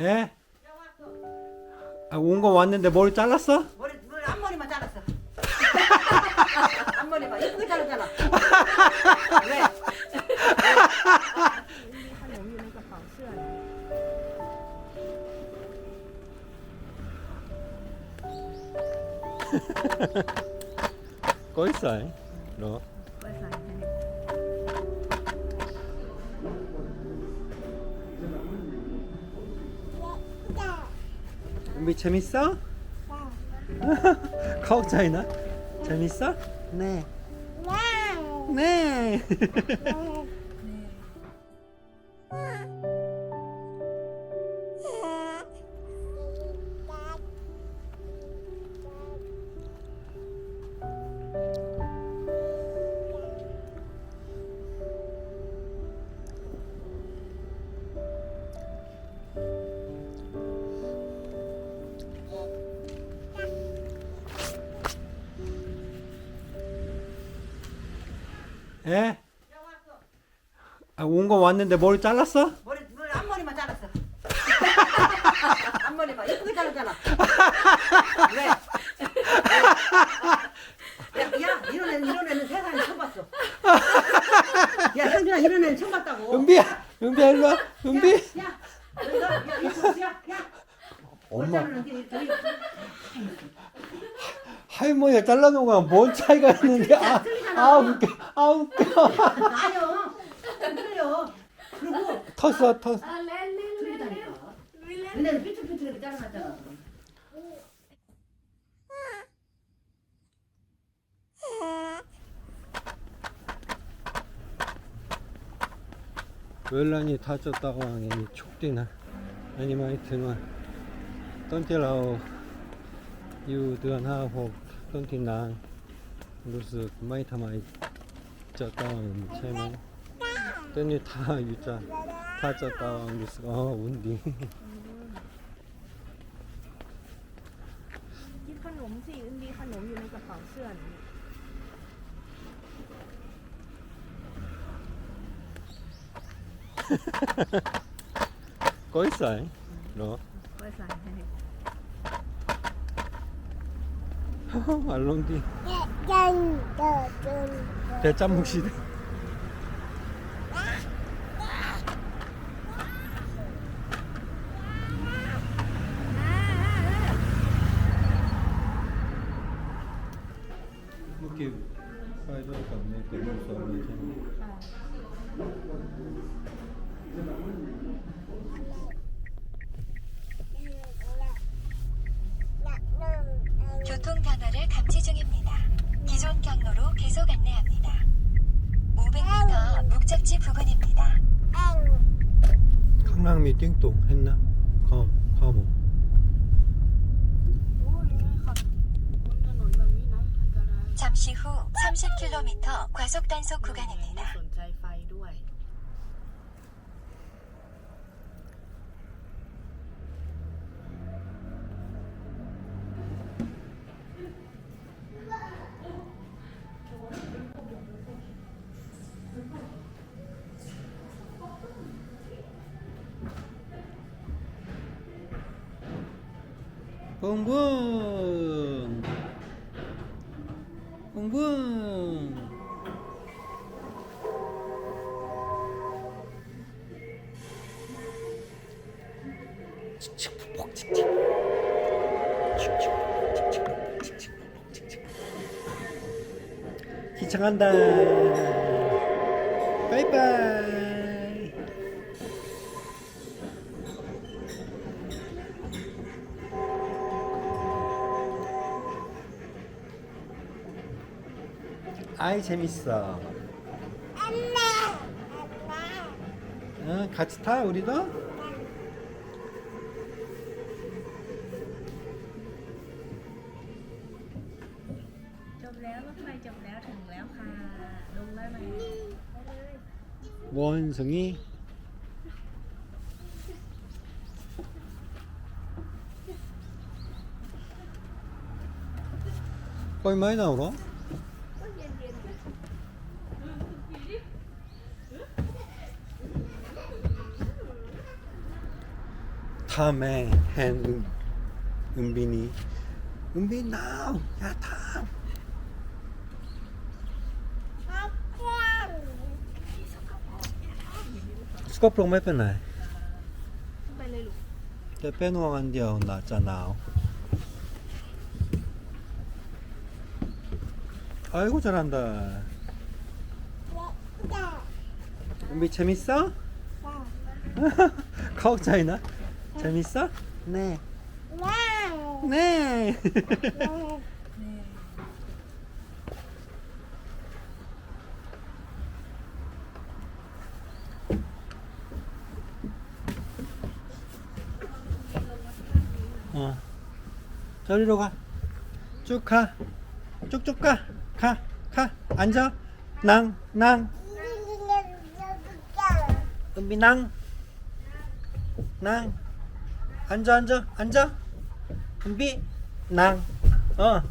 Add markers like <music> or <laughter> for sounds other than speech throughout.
예? 아, 온 거 왔는데 머리 잘랐어? 머리, 머리 앞머리만 잘랐어. 앞머리만 예쁘게 자르잖아. 왜? 它容易那个反射。꺼 은비 재밌어? 카옥 차이나? <laughs> 재밌어? 네. 네. <laughs> 예? 아, 온 거 왔는데 뭘 잘랐어? 머리 머리 앞머리만 잘랐어. <laughs> 앞머리만 이쁘게 자르잖아. 왜? 야, 야 이런 애는 이런 애는 세상에 처음 봤어. 야 상준아 이런 애는 처음 봤다고. 은비야, 은비야 일로 와. 은비. 야, 야, 너, 야, 야, 야. 머리 엄마. 자르는 게 저기 할머니가 잘라놓은 거랑 뭔 차이가 있는데? 아, 아 웃겨. 아 웃겨. 나요. 흔들려. 그리고 텄어 텄어 들리다니까. 근데 삐뚤삐뚤하게 잘랐잖아. 웰란이 다쳤다고 하니 촉디나. 애니마이트만 던질라오 유드하고 던티나 หกต้นที่นางรู้สึกไม่ทำไมจะต้องใช่ไหมต้นนี้ท่าอยู่จ้ะถ้าจะต้องรู้สึกอ๋ออุ่นดี คิดขนมสิอึนดีขนมอยู่ในกระเป๋าเสื้อนี่ có 있어 너 ไว้ใส่ให้ 알롱디 대짬묵시대 좌회전으로 계속 안내합니다. 500m 목적지 부근입니다. 강남이 띵동 했나? 감, 감호. 잠시 후 30km 과속 단속 구간입니다. 붕붕. 붕붕. 칙칙 폭폭 칙칙. 칙칙폭폭 칙칙폭폭 칙칙폭폭 칙칙. 기창한다 아이 재밌어. 응, 같이 타 우리도? 원숭이 얼마에 나오러? ทำแม่แฮนอึมอึมบินีอึมบินาวอย่าทำสกปรกไม่เป็นไร ไปเลยลูก แต่เป็นวันเดียวน่าจะหนาว 아이고 잘한다. 은비 재밌어? <laughs> 가옥 차이나? 재밌어? 네. 네. <laughs> 어. 저리로 가. 쭉 가. 쭉쭉 가. 가. 가. 앉아. 낭. 낭. 은비 낭. 낭. 앉아 앉아 앉아. 은비 낭. 어.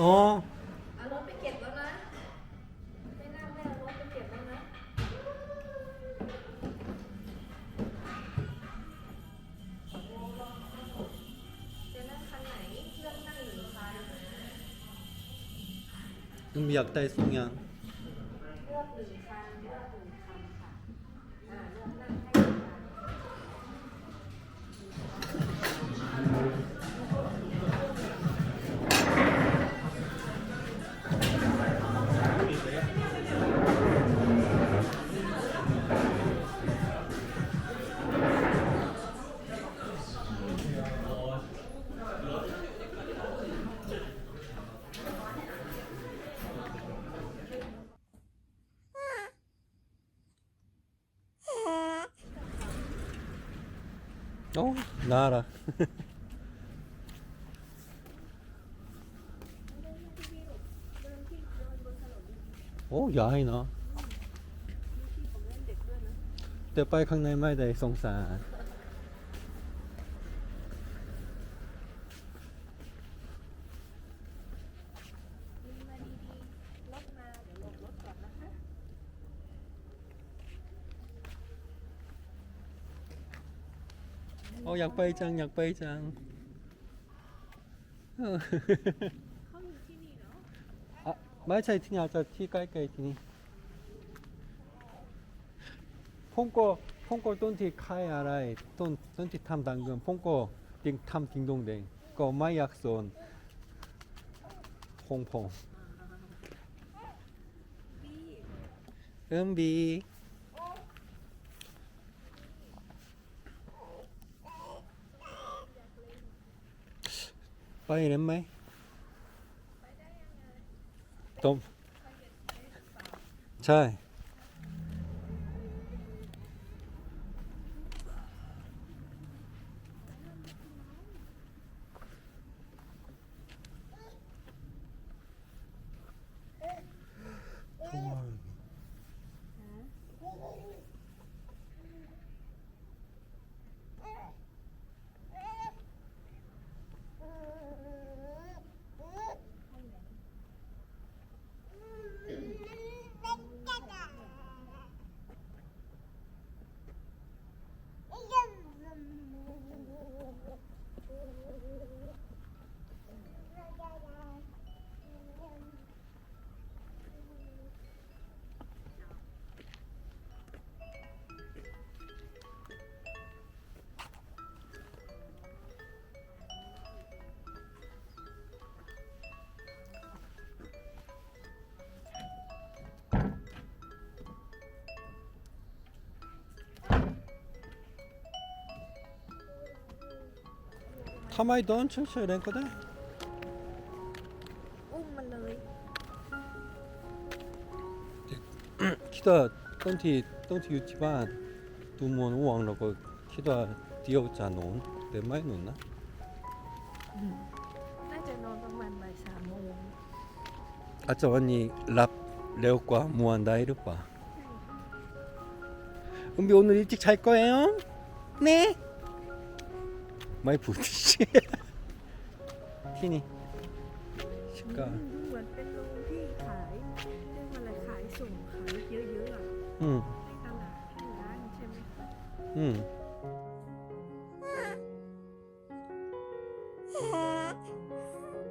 อ๋อเอารถไปเก็บแล้วนะไม่น่าไม่เอาไปเก็บแล้วนะจะนั่งคันไหนเพื่อนนั่งอยู่ซ้ายนะ ยังอยากได้สองอย่าง No, nada. โอ้ยใายเนาะแต่ไปข้างในไม่ได้สงสาร 어 약발장 약발장. 어. <laughs> 아 말차 이티니 아자 티 깔까 이티니. 폰코 폰코 똥티 카이 아라이 똥 똥티 탐 당근 폰코 띵탐 딩동댕 거 마이 약손 퐁퐁 음, 은비 음, ไปได้ไหมตรงใช่ Ta meg dansen, kjører jeg på det. 키다 떤티 떤티 유치반. 두몬 우왕라고 키다 디오자 논 대마이 논나? 나제 논만 마이사 모 아차 언니 랍 레오과 무한다 이르빠 은비 오늘 일찍 잘 거예요? 네. ไม่ผูกที่เชืนี่ก็